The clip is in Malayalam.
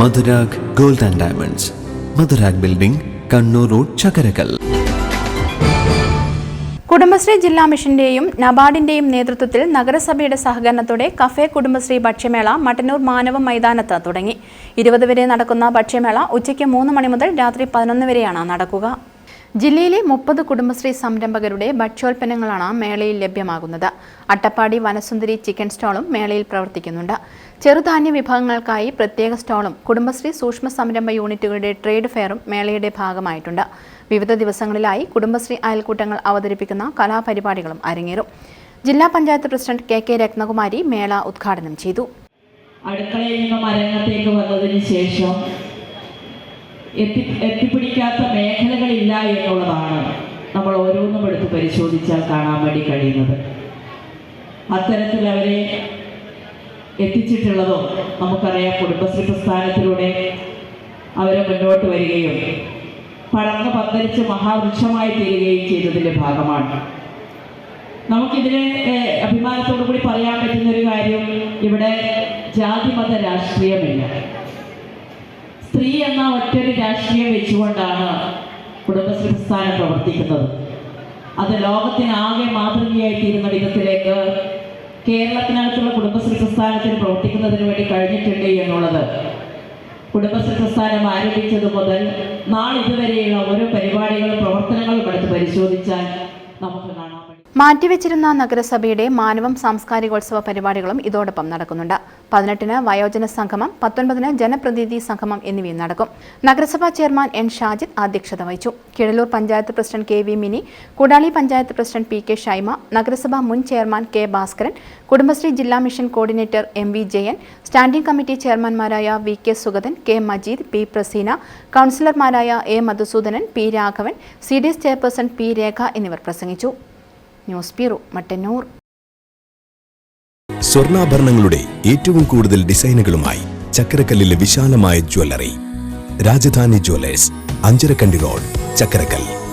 Madhurag gold and diamonds. Madhurag building Kannur road Chakkarakkal. Kudumbashree ജില്ലാ മിഷന്റെയും നബാർഡിന്റെയും നേതൃത്വത്തിൽ നഗരസഭയുടെ സഹകരണത്തോടെ കഫേ കുടുംബശ്രീ ഭക്ഷ്യമേള മട്ടന്നൂർ മാനവ മൈതാനത്ത് തുടങ്ങി. ഇരുപത് വരെ നടക്കുന്ന ഭക്ഷ്യമേള ഉച്ചയ്ക്ക് മൂന്ന് മണി മുതൽ രാത്രി പതിനൊന്ന് വരെയാണ് നടക്കുക. ജില്ലയിലെ മുപ്പത് കുടുംബശ്രീ സംരംഭകരുടെ ഭക്ഷ്യോൽപ്പന്നങ്ങളാണ് മേളയിൽ ലഭ്യമാകുന്നത്. അട്ടപ്പാടി വനസുന്ദരി ചിക്കൻ സ്റ്റാളും മേളയിൽ പ്രവർത്തിക്കുന്നുണ്ട്. ചെറുധാന്യ വിഭാഗങ്ങൾക്കായി പ്രത്യേക സ്റ്റാളും കുടുംബശ്രീ സൂക്ഷ്മ സംരംഭ യൂണിറ്റുകളുടെ ട്രേഡ് ഫെയറും മേളയുടെ ഭാഗമായിട്ടുണ്ട്. വിവിധ ദിവസങ്ങളിലായി കുടുംബശ്രീ അയൽക്കൂട്ടങ്ങൾ അവതരിപ്പിക്കുന്ന കലാപരിപാടികളും അരങ്ങേറും. ജില്ലാ panchayat president K K Rathnakumari മേള ഉദ്ഘാടനം ചെയ്തു. അടുക്കളയിൽ നിന്നും അരങ്ങത്തേക്ക് വന്നതിന് ശേഷം എത്തി എത്തിപ്പിടിക്കാത്ത മേഖലകളില്ല എന്നുള്ളതാണ് നമ്മൾ ഓരോന്നും എടുത്ത് പരിശോധിച്ചാൽ കാണാൻ വേണ്ടി കഴിയുന്നത്. അത്തരത്തിൽ അവരെ എത്തിച്ചിട്ടുള്ളതോ നമുക്കറിയാം കുടുംബശ്രീ പ്രസ്ഥാനത്തിലൂടെ അവരെ മുന്നോട്ട് വരികയും പടർന്ന് പന്തലിച്ച് മഹാവൃക്ഷമായി തീരുകയും ചെയ്തതിന്റെ ഭാഗമാണ്. നമുക്കിതിനെ അഭിമാനത്തോടു കൂടി പറയാൻ പറ്റുന്ന ഒരു കാര്യം ഇവിടെ ജാതിമത രാഷ്ട്രീയമില്ല. സ്ത്രീ എന്ന ഒറ്റൊരു രാഷ്ട്രീയം വെച്ചുകൊണ്ടാണ് കുടുംബശ്രീ പ്രസ്ഥാനം പ്രവർത്തിക്കുന്നത്. അത് ലോകത്തിനാകെ മാതൃകയായി തീരുന്ന വിധത്തിലേക്ക് കേരളത്തിനകത്തുള്ള കുടുംബശ്രീ പ്രസ്ഥാനത്തിന് പ്രവർത്തിക്കുന്നതിന് വേണ്ടി കഴിഞ്ഞിട്ടുണ്ട് എന്നുള്ളത്. കുടുംബശ്രീ പ്രസ്ഥാനം ആരംഭിച്ചത് മുതൽ നാളിതുവരെയുള്ള ഓരോ പരിപാടികളും പ്രവർത്തനങ്ങളും എടുത്ത് പരിശോധിച്ചാൽ നമുക്ക് പറ്റും മാറ്റിവെച്ചിരുന്ന നഗരസഭയുടെ മാനവം സാംസ്കാരികോത്സവ പരിപാടികളും ഇതോടൊപ്പം നടക്കുന്നുണ്ട്. പതിനെട്ടിന് വയോജന സംഗമം പത്തൊൻപതിന് ജനപ്രതിനിധി സംഗമം എന്നിവയും നടക്കും. നഗരസഭാ ചെയർമാൻ എൻ ഷാജിദ് അധ്യക്ഷത വഹിച്ചു. Kizhalur panchayat president K V Mini Kudali panchayat president P K Shaima നഗരസഭാ മുൻ ചെയർമാൻ കെ ഭാസ്കരൻ കുടുംബശ്രീ ജില്ലാ mission coordinator M V Jayan standing committee ചെയർമാൻമാരായ V K Sugathan K Majeed P Praseena കൗൺസിലർമാരായ A Madhusoodanan P Raghavan C D S chairperson P Rekha എന്നിവർ പ്രസംഗിച്ചു. News bureau Mattannur. സ്വർണാഭരണങ്ങളുടെ ഏറ്റവും കൂടുതൽ ഡിസൈനുകളുമായി ചക്കരക്കല്ലിലെ വിശാലമായ jewellery. Rajadhani jewellers Anjarakandy road Chakkarakkal